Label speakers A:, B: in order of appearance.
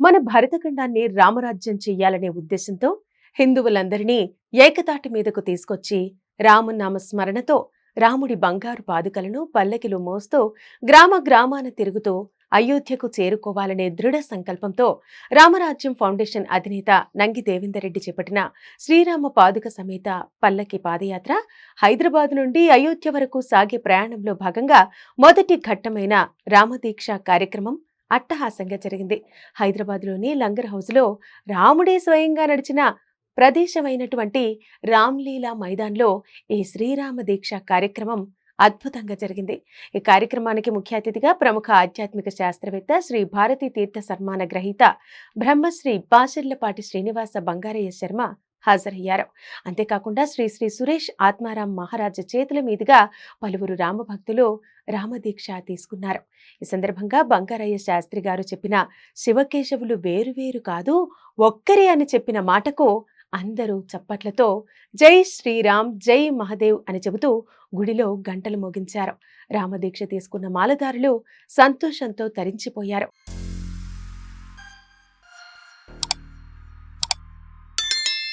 A: మన భరతఖండాన్ని రామరాజ్యం చెయ్యాలనే ఉద్దేశంతో హిందువులందరినీ ఏకతాటి మీదకు తీసుకొచ్చి రామనామ స్మరణతో రాముడి బంగారు పాదుకలను పల్లకిలో మోస్తూ గ్రామ గ్రామాన తిరుగుతూ అయోధ్యకు చేరుకోవాలనే దృఢ సంకల్పంతో రామరాజ్యం ఫౌండేషన్ అధినేత నంగి దేవేందర్రెడ్డి చేపట్టిన శ్రీరామ పాదుక సమేత పల్లకి పాదయాత్ర హైదరాబాద్ నుండి అయోధ్య వరకు సాగే ప్రయాణంలో భాగంగా మొదటి ఘట్టమైన రామదీక్ష కార్యక్రమం అట్టహాసంగా జరిగింది. హైదరాబాద్లోని లంగర్ హౌస్లో రాముడే స్వయంగా నడిచిన ప్రదేశమైనటువంటి రామ్లీలా మైదాన్లో ఈ శ్రీరామ దీక్ష కార్యక్రమం అద్భుతంగా జరిగింది. ఈ కార్యక్రమానికి ముఖ్య అతిథిగా ప్రముఖ ఆధ్యాత్మిక శాస్త్రవేత్త శ్రీ భారతీ తీర్థ సన్మాన గ్రహీత బ్రహ్మశ్రీ బాసర్లపాటి శ్రీనివాస బంగారయ్య శర్మ హాజరయ్యారు. అంతేకాకుండా శ్రీ శ్రీ సురేష్ ఆత్మారాం మహారాజు చేతుల మీదుగా పలువురు రామభక్తులు రామదీక్ష తీసుకున్నారు. ఈ సందర్భంగా బంగారయ్య శాస్త్రి గారు చెప్పిన శివకేశవులు వేరువేరు కాదు ఒక్కరే అని చెప్పిన మాటకు అందరూ చప్పట్లతో జై శ్రీరామ్ జై మహదేవ్ అని చెబుతూ గుడిలో గంటలు మోగించారు. రామదీక్ష తీసుకున్న మాలదారులు సంతోషంతో తరించిపోయారు.